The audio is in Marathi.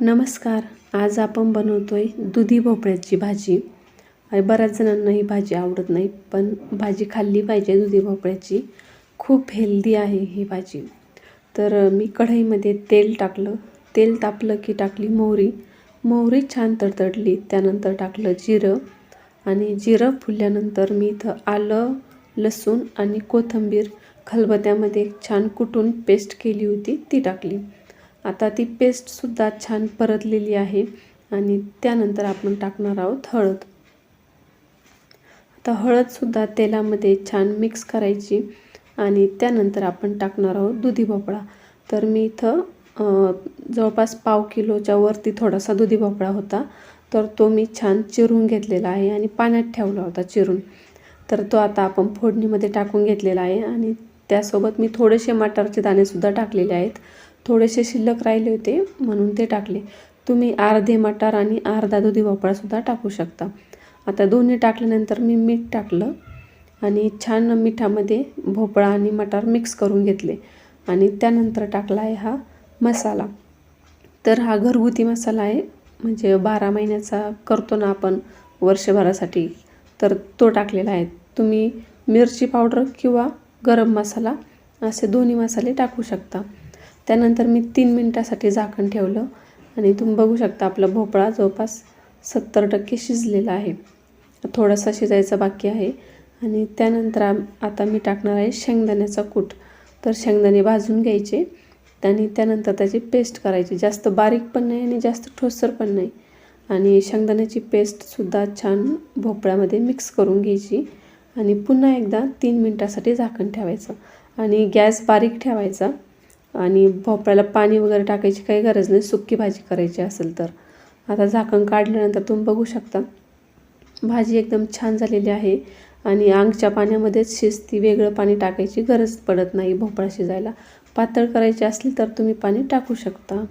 नमस्कार आज आपण बनवतो आहे दुधी भोपळ्याची भाजी. बऱ्याच जणांना ही भाजी आवडत नाही पण भाजी खाल्ली पाहिजे दुधी भोपळ्याची. खूप हेल्दी आहे ही भाजी. तर मी कढईमध्ये तेल टाकलं. तेल तापलं की टाकली मोहरी. मोहरी छान तडतडली त्यानंतर टाकलं जिरं. आणि जिरं फुलल्यानंतर मी इथं आलं लसूण आणि कोथिंबीर खलबत्यामध्ये छान कुटून पेस्ट केली होती ती टाकली. आता ती पेस्टसुद्धा छान परतलेली आहे. आणि त्यानंतर आपण टाकणार आहोत हळद. आता हळदसुद्धा तेलामध्ये छान मिक्स करायची. आणि त्यानंतर आपण टाकणार आहोत दुधी भोपळा. तर मी इथं जवळपास पाव किलोच्या वरती थोडासा दुधी भोपळा होता. तर तो मी छान चिरून घेतलेला आहे आणि पाण्यात ठेवला होता चिरून. तर तो आता आपण फोडणीमध्ये टाकून घेतलेला आहे. आणि त्यासोबत मी थोडेसे मटारचे दाणेसुद्धा टाकलेले आहेत. थोडेसे शिल्लक राहिले होते म्हणून ते टाकले. तुम्ही अर्धे मटार आणि अर्धा दुधी भोपळासुद्धा टाकू शकता. आता दोन्ही टाकल्यानंतर मी मीठ टाकलं आणि छान मिठामध्ये भोपळा आणि मटार मिक्स करून घेतले आणि त्यानंतर टाकला आहे हा मसाला. तर हा घरगुती मसाला आहे म्हणजे बारा महिन्याचा करतो ना आपण वर्षभरासाठी तर तो टाकलेला आहे. तुम्ही मिरची पावडर किंवा गरम मसाला असे दोन्ही मसाले टाकू शकता. त्यानंतर मी तीन मिनटासाठी झाकण ठेवलं आणि तुम्ही बघू शकता आपला भोपळा जवळपास सत्तर टक्के शिजलेला आहे. थोडासा शिजायचा बाकी आहे. आणि त्यानंतर आता मी टाकणार आहे शेंगदाण्याचा कूट. तर शेंगदाणे भाजून घ्यायचे आणि त्यानंतर त्याची पेस्ट करायची. जास्त बारीक पण नाही आणि जास्त ठोसर पण नाही. आणि शेंगदाण्याची पेस्टसुद्धा छान भोपळ्यामध्ये मिक्स करून घ्यायची. आणि पुन्हा एकदा तीन मिनटासाठी झाकण ठेवायचं. आणि गॅस बारीक ठेवायचा. आणि भोपळ्याला पाणी वगैरे टाकायची काही गरज नाही. सुक्की भाजी करायची असेल तर. आता झाकण काढल्यानंतर तुम्ही बघू शकता. भाजी एकदम छान झालेली आहे. आणि आंगच्या पाण्यामध्येच शिजती वेगळं पाणी टाकायची गरज पडत नाही भोपळा शिजायला. पातळ करायची असली तर तुम्ही पाणी टाकू शकता.